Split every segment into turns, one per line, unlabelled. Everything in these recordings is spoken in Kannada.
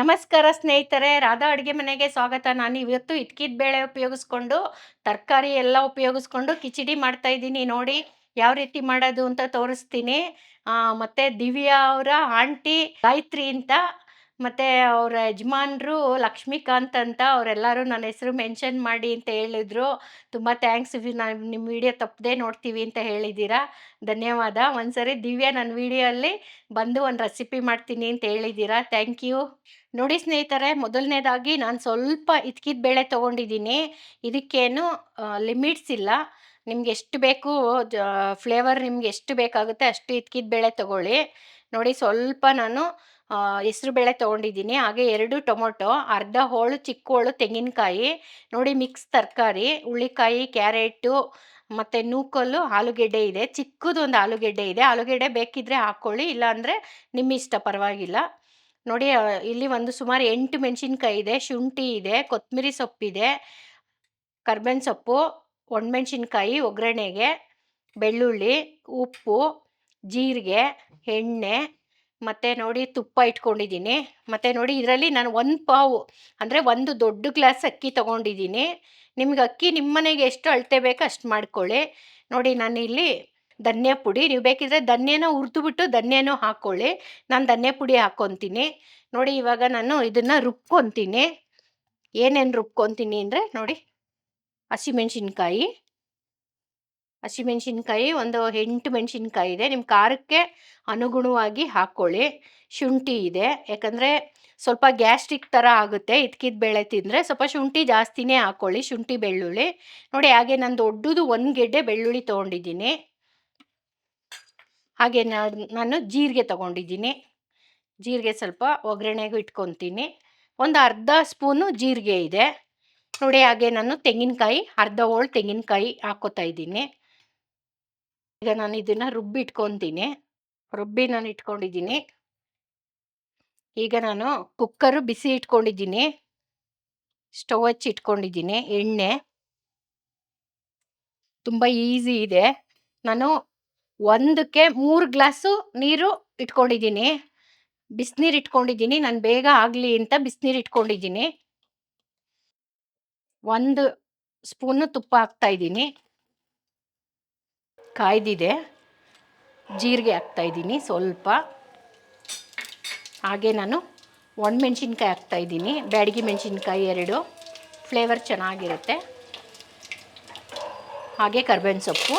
ನಮಸ್ಕಾರ ಸ್ನೇಹಿತರೆ, ರಾಧಾ ಅಡುಗೆ ಮನೆಗೆ ಸ್ವಾಗತ. ನಾನು ಇವತ್ತು ಇಟ್ಕಿದ ಬೇಳೆ ಉಪಯೋಗಿಸ್ಕೊಂಡು, ತರಕಾರಿ ಎಲ್ಲ ಉಪಯೋಗಿಸ್ಕೊಂಡು ಕಿಚಡಿ ಮಾಡ್ತಾ ಇದ್ದೀನಿ. ನೋಡಿ ಯಾವ ರೀತಿ ಮಾಡೋದು ಅಂತ ತೋರಿಸ್ತೀನಿ. ಮತ್ತೆ ದಿವ್ಯಾ ಅವರ ಆಂಟಿ ಗಾಯತ್ರಿ ಅಂತ ಮತ್ತೆ ಅವರ ಯಜಮಾನ್ರು ಲಕ್ಷ್ಮೀಕಾಂತ್ ಅಂತ ಅವರೆಲ್ಲರೂ ನನ್ನ ಹೆಸರು ಮೆನ್ಷನ್ ಮಾಡಿ ಅಂತ ಹೇಳಿದ್ರು. ತುಂಬ ಥ್ಯಾಂಕ್ಸ್ ನಾನು ನಿಮ್ಮ ವಿಡಿಯೋ ತಪ್ಪದೇ ನೋಡ್ತೀವಿ ಅಂತ ಹೇಳಿದ್ದೀರಾ. ಧನ್ಯವಾದ. ಒಂದ್ಸರಿ ದಿವ್ಯಾ ನನ್ನ ವಿಡಿಯೋಲ್ಲಿ ಬಂದು ಒಂದು ರೆಸಿಪಿ ಮಾಡ್ತೀನಿ ಅಂತ ಹೇಳಿದ್ದೀರಾ. Thank you. ನೋಡಿ ಸ್ನೇಹಿತರೆ, ಮೊದಲನೇದಾಗಿ ನಾನು ಸ್ವಲ್ಪ ಇದ್ಕಿದ ಬೇಳೆ ತೊಗೊಂಡಿದ್ದೀನಿ. ಇದಕ್ಕೇನು ಲಿಮಿಟ್ಸ್ ಇಲ್ಲ. ನಿಮ್ಗೆ ಎಷ್ಟು ಬೇಕು ಫ್ಲೇವರ್ ನಿಮ್ಗೆ ಎಷ್ಟು ಬೇಕಾಗುತ್ತೆ ಅಷ್ಟು ಇದ್ಕಿದ ಬೇಳೆ ತೊಗೊಳ್ಳಿ. ನೋಡಿ ಸ್ವಲ್ಪ ನಾನು ಹೆಸ್ರು ಬೇಳೆ ತೊಗೊಂಡಿದ್ದೀನಿ. ಹಾಗೆ ಎರಡು ಟೊಮೊಟೊ, ಅರ್ಧ ಹೋಳು, ಚಿಕ್ಕ ಹೋಳು, ತೆಂಗಿನಕಾಯಿ, ನೋಡಿ ಮಿಕ್ಸ್ ತರಕಾರಿ ಹುಳ್ಳಿಕಾಯಿ ಕ್ಯಾರೆಟು, ಮತ್ತು ನೂಕಲ್ಲು, ಆಲೂಗೆಡ್ಡೆ ಇದೆ. ಚಿಕ್ಕದೊಂದು ಆಲೂಗೆಡ್ಡೆ ಇದೆ. ಆಲೂಗೆಡ್ಡೆ ಬೇಕಿದ್ರೆ ಹಾಕ್ಕೊಳ್ಳಿ, ಇಲ್ಲಾಂದರೆ ನಿಮ್ಮ ಇಷ್ಟ, ಪರವಾಗಿಲ್ಲ. ನೋಡಿ ಇಲ್ಲಿ ಒಂದು ಸುಮಾರು ಎಂಟು ಮೆಣಸಿನ್ಕಾಯಿ ಇದೆ, ಶುಂಠಿ ಇದೆ, ಕೊತ್ತಂಬರಿ ಸೊಪ್ಪಿದೆ ಕರ್ಬೇವಿನ ಸೊಪ್ಪು, ಒಣಮೆಣ್ಸಿನ್ಕಾಯಿ, ಒಗ್ಗರಣೆಗೆ, ಬೆಳ್ಳುಳ್ಳಿ, ಉಪ್ಪು, ಜೀರಿಗೆ, ಎಣ್ಣೆ ಮತ್ತು ನೋಡಿ ತುಪ್ಪ ಇಟ್ಕೊಂಡಿದ್ದೀನಿ. ಮತ್ತು ನೋಡಿ ಇದರಲ್ಲಿ ನಾನು ಒಂದು ಪಾವು, ಅಂದರೆ ಒಂದು ದೊಡ್ಡ ಗ್ಲಾಸ್ ಅಕ್ಕಿ ತೊಗೊಂಡಿದ್ದೀನಿ. ನಿಮ್ಗೆ ಅಕ್ಕಿ ನಿಮ್ಮ ಮನೆಗೆ ಎಷ್ಟು ಅಳತೆ ಬೇಕೋ ಅಷ್ಟು ಮಾಡ್ಕೊಳ್ಳಿ. ನೋಡಿ ನಾನು ಇಲ್ಲಿ ಧನ್ಯ ಪುಡಿ, ನೀವು ಬೇಕಿದ್ರೆ ಧನ್ಯನ ಹುರಿದುಬಿಟ್ಟು ಧನ್ಯನೂ ಹಾಕ್ಕೊಳ್ಳಿ ನಾನು ಧನ್ಯ ಪುಡಿ ಹಾಕ್ಕೊತೀನಿ ನೋಡಿ ಇವಾಗ ನಾನು ಇದನ್ನು ರುಬ್ಕೊತೀನಿ. ಏನೇನು ರುಬ್ಕೊತೀನಿ ಅಂದರೆ ನೋಡಿ ಹಸಿಮೆಣ್ಸಿನ್ಕಾಯಿ. ಹಸಿಮೆಣ್ಸಿನ್ಕಾಯಿ ಒಂದು ಎಂಟು ಮೆಣಸಿನ್ಕಾಯಿ ಇದೆ. ನಿಮ್ಮ ಖಾರಕ್ಕೆ ಅನುಗುಣವಾಗಿ ಹಾಕ್ಕೊಳ್ಳಿ ಶುಂಠಿ ಇದೆ. ಯಾಕಂದರೆ ಸ್ವಲ್ಪ ಗ್ಯಾಸ್ಟ್ರಿಕ್ ಥರ ಆಗುತ್ತೆ. ಇದ್ಕಿದ ಬೇಳೆ ತಿಂದರೆ ಸ್ವಲ್ಪ ಶುಂಠಿ ಜಾಸ್ತಿನೇ ಹಾಕ್ಕೊಳ್ಳಿ ಶುಂಠಿ, ಬೆಳ್ಳುಳ್ಳಿ. ನೋಡಿ, ಹಾಗೆ ನಾನು ದೊಡ್ಡದು ಒಂದು ಗೆಡ್ಡೆ ಬೆಳ್ಳುಳ್ಳಿ ತೊಗೊಂಡಿದ್ದೀನಿ. ಹಾಗೆ ನಾನ್- ಜೀರಿಗೆ ತೊಗೊಂಡಿದ್ದೀನಿ. ಜೀರಿಗೆ ಸ್ವಲ್ಪ ಒಗ್ಗರಣೆಗೂ ಇಟ್ಕೊತೀನಿ. ಒಂದು ಅರ್ಧ ಸ್ಪೂನು ಜೀರಿಗೆ ಇದೆ. ನೋಡಿ, ಹಾಗೆ ನಾನು ತೆಂಗಿನಕಾಯಿ, ಅರ್ಧ ಹೋಳು ತೆಂಗಿನಕಾಯಿ ಹಾಕ್ಕೋತಾ ಇದ್ದೀನಿ. ಈಗ ನಾನು ಇದನ್ನ ರುಬ್ಬಿ ಇಟ್ಕೊತೀನಿ ರುಬ್ಬಿ ನಾನು ಇಟ್ಕೊಂಡಿದ್ದೀನಿ. ಈಗ ನಾನು ಕುಕ್ಕರು ಬಿಸಿ ಇಟ್ಕೊಂಡಿದ್ದೀನಿ. ಸ್ಟವ್ ಹಚ್ಚಿ ಇಟ್ಕೊಂಡಿದ್ದೀನಿ, ಎಣ್ಣೆ. ತುಂಬ ಈಸಿ ಇದೆ. ನಾನು ಒಂದಕ್ಕೆ ಮೂರು ಗ್ಲಾಸು ನೀರು ಇಟ್ಕೊಂಡಿದ್ದೀನಿ. ಬಿಸಿನೀರು ಇಟ್ಕೊಂಡಿದ್ದೀನಿ. ನಾನು ಬೇಗ ಆಗಲಿ ಅಂತ ಬಿಸಿನೀರು ಇಟ್ಕೊಂಡಿದ್ದೀನಿ. ಒಂದು ಸ್ಪೂನು ತುಪ್ಪ ಹಾಕ್ತಾ ಇದ್ದೀನಿ. ಕಾಯ್ದಿದೆ. ಜೀರಿಗೆ ಹಾಕ್ತಾಯಿದ್ದೀನಿ ಸ್ವಲ್ಪ. ಹಾಗೆ ನಾನು ಒಣಮೆಣ್ಸಿನ್ಕಾಯಿ ಹಾಕ್ತಾ ಇದ್ದೀನಿ. ಬ್ಯಾಡಗಿ ಮೆಣಸಿನ್ಕಾಯಿ ಎರಡು. ಫ್ಲೇವರ್ ಚೆನ್ನಾಗಿರುತ್ತೆ. ಹಾಗೆ ಕರ್ಬೇವಿನ ಸೊಪ್ಪು.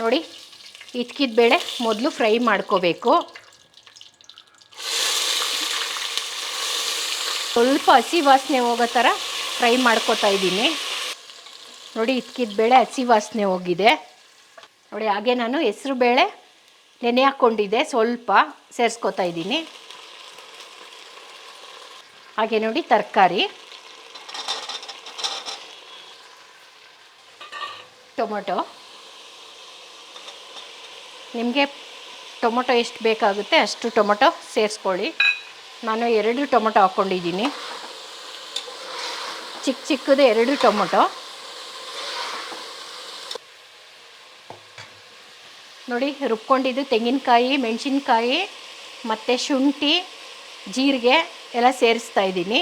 ನೋಡಿ ಇದ್ಕಿದ ಬೇಳೆ ಮೊದಲು ಫ್ರೈ ಮಾಡ್ಕೋಬೇಕು. ಸ್ವಲ್ಪ ಹಸಿ ವಾಸನೆ ಹೋಗೋ ಥರ ಫ್ರೈ ಮಾಡ್ಕೋತಾ ಇದ್ದೀನಿ. ನೋಡಿ, ಇದ್ಕಿದ ಬೇಳೆ ಹಸಿ ವಾಸನೆ ಹೋಗಿದೆ. ನೋಡಿ, ಹಾಗೆ ನಾನು ಹೆಸರು ಬೇಳೆ ನೆನೆ ಹಾಕ್ಕೊಂಡಿದ್ದೆ, ಸ್ವಲ್ಪ ಸೇರಿಸ್ಕೋತಾ ಇದ್ದೀನಿ. ಹಾಗೆ ನೋಡಿ, ತರಕಾರಿ. ಟೊಮೊಟೊ. ನಿಮಗೆ ಟೊಮೊಟೊ ಎಷ್ಟು ಬೇಕಾಗುತ್ತೆ ಅಷ್ಟು ಟೊಮೊಟೊ ಸೇರಿಸ್ಕೊಳ್ಳಿ. ನಾನು ಎರಡು ಟೊಮೊಟೊ ಹಾಕ್ಕೊಂಡಿದ್ದೀನಿ. ಚಿಕ್ಕ ಚಿಕ್ಕದು ಎರಡು ಟೊಮೊಟೊ. ನೋಡಿ, ರುಬ್ಕೊಂಡಿದ್ದು ತೆಂಗಿನಕಾಯಿ, ಮೆಣಸಿನ್ಕಾಯಿ, ಮತ್ತು ಶುಂಠಿ, ಜೀರಿಗೆ ಎಲ್ಲ ಸೇರಿಸ್ತಾ ಇದ್ದೀನಿ.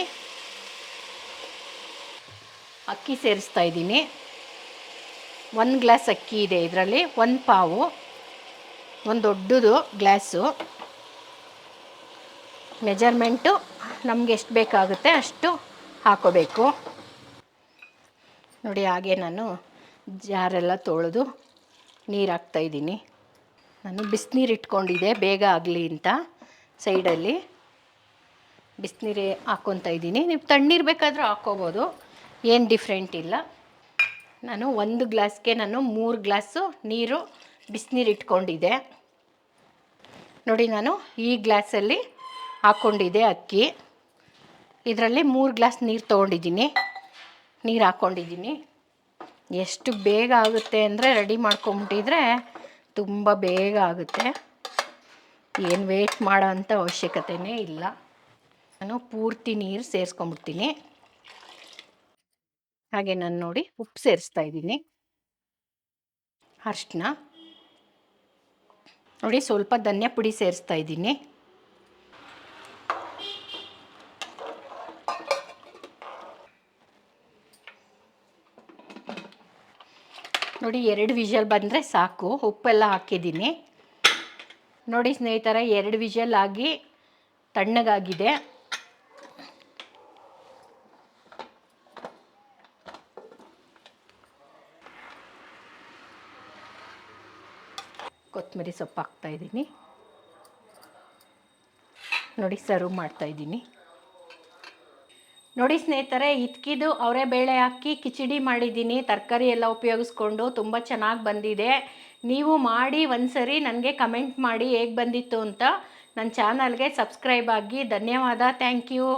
ಅಕ್ಕಿ ಸೇರಿಸ್ತಾ ಇದ್ದೀನಿ. ಒಂದು ಗ್ಲಾಸ್ ಅಕ್ಕಿ ಇದೆ ಇದರಲ್ಲಿ, ಒಂದು ಪಾವು, ಒಂದು ದೊಡ್ಡದು ಗ್ಲಾಸು. ಮೆಜರ್ಮೆಂಟು ನಮಗೆ ಎಷ್ಟು ಬೇಕಾಗುತ್ತೆ ಅಷ್ಟು ಹಾಕೋಬೇಕು. ನೋಡಿ, ಹಾಗೆ ನಾನು ಜಾರೆಲ್ಲ ತೊಳೆದು ನೀರು ಹಾಕ್ತಾಯಿದ್ದೀನಿ ನಾನು ಬಿಸಿನೀರು ಇಟ್ಕೊಂಡಿದ್ದೆ, ಬೇಗ ಆಗಲಿ ಅಂತ ಸೈಡಲ್ಲಿ. ಬಿಸಿನೀರು ಹಾಕ್ಕೊತಾ ಇದ್ದೀನಿ. ನೀವು ತಣ್ಣೀರು ಬೇಕಾದರೂ ಹಾಕ್ಕೋಬೋದು, ಏನು ಡಿಫ್ರೆಂಟ್ ಇಲ್ಲ. ನಾನು ಒಂದು ಗ್ಲಾಸ್ಗೆ, ನಾನು ಮೂರು ಗ್ಲಾಸು ನೀರು ಬಿಸಿನೀರು ಇಟ್ಕೊಂಡಿದ್ದೆ. ನೋಡಿ, ನಾನು ಈ ಗ್ಲಾಸಲ್ಲಿ ಹಾಕ್ಕೊಂಡಿದ್ದೆ ಅಕ್ಕಿ. ಇದರಲ್ಲಿ ಮೂರು ಗ್ಲಾಸ್ ನೀರು ತೊಗೊಂಡಿದ್ದೀನಿ. ನೀರು ಹಾಕ್ಕೊಂಡಿದ್ದೀನಿ ಎಷ್ಟು ಬೇಗ ಆಗುತ್ತೆ ಅಂದರೆ ರೆಡಿ ಮಾಡ್ಕೊಂಬಿಟ್ಟಿದ್ರೆ ತುಂಬ ಬೇಗ ಆಗುತ್ತೆ. ಏನು ವೇಟ್ ಮಾಡೋ ಅಂಥ ಅವಶ್ಯಕತೆಯೇ ಇಲ್ಲ. ನಾನು ಪೂರ್ತಿ ನೀರು ಸೇರಿಸ್ಕೊಂಬಿಡ್ತೀನಿ. ಹಾಗೆ ನಾನು ನೋಡಿ ಉಪ್ಪು ಸೇರಿಸ್ತಾ ಇದ್ದೀನಿ. ಅರ್ಶಿನ. ನೋಡಿ ಸ್ವಲ್ಪ ಧನ್ಯ ಪುಡಿ ಸೇರಿಸ್ತಾ ಇದ್ದೀನಿ. ನೋಡಿ, ಎರಡು ವಿಷಲ್ ಬಂದರೆ ಸಾಕು. ಉಪ್ಪೆಲ್ಲ ಹಾಕಿದ್ದೀನಿ. ನೋಡಿ ಸ್ನೇಹಿತರ, ಎರಡು ವಿಷಲ್ ಆಗಿ ತಣ್ಣಗಾಗಿದೆ. ಕೊತ್ತಂಬರಿ ಸೊಪ್ಪು ಹಾಕ್ತಾಯಿದ್ದೀನಿ ನೋಡಿ, ಸರ್ವ್ ಮಾಡ್ತಾ ಇದ್ದೀನಿ. ನೋಡಿ ಸ್ನೇಹಿತರೆ, ಇದ್ಕಿದು ಅವರೇ ಬೇಳೆ ಹಾಕಿ ಕಿಚಡಿ ಮಾಡಿದ್ದೀನಿ. ತರಕಾರಿ ಎಲ್ಲ ಉಪಯೋಗಿಸ್ಕೊಂಡು ತುಂಬ ಚೆನ್ನಾಗಿ ಬಂದಿದೆ. ನೀವು ಮಾಡಿ ಒಂದ್ಸರಿ ನನಗೆ ಕಮೆಂಟ್ ಮಾಡಿ ಹೇಗೆ ಬಂದಿತ್ತು ಅಂತ ನನ್ನ ಚಾನಲ್ಗೆ ಸಬ್ಸ್ಕ್ರೈಬ್ ಆಗಿ. ಧನ್ಯವಾದ. Thank you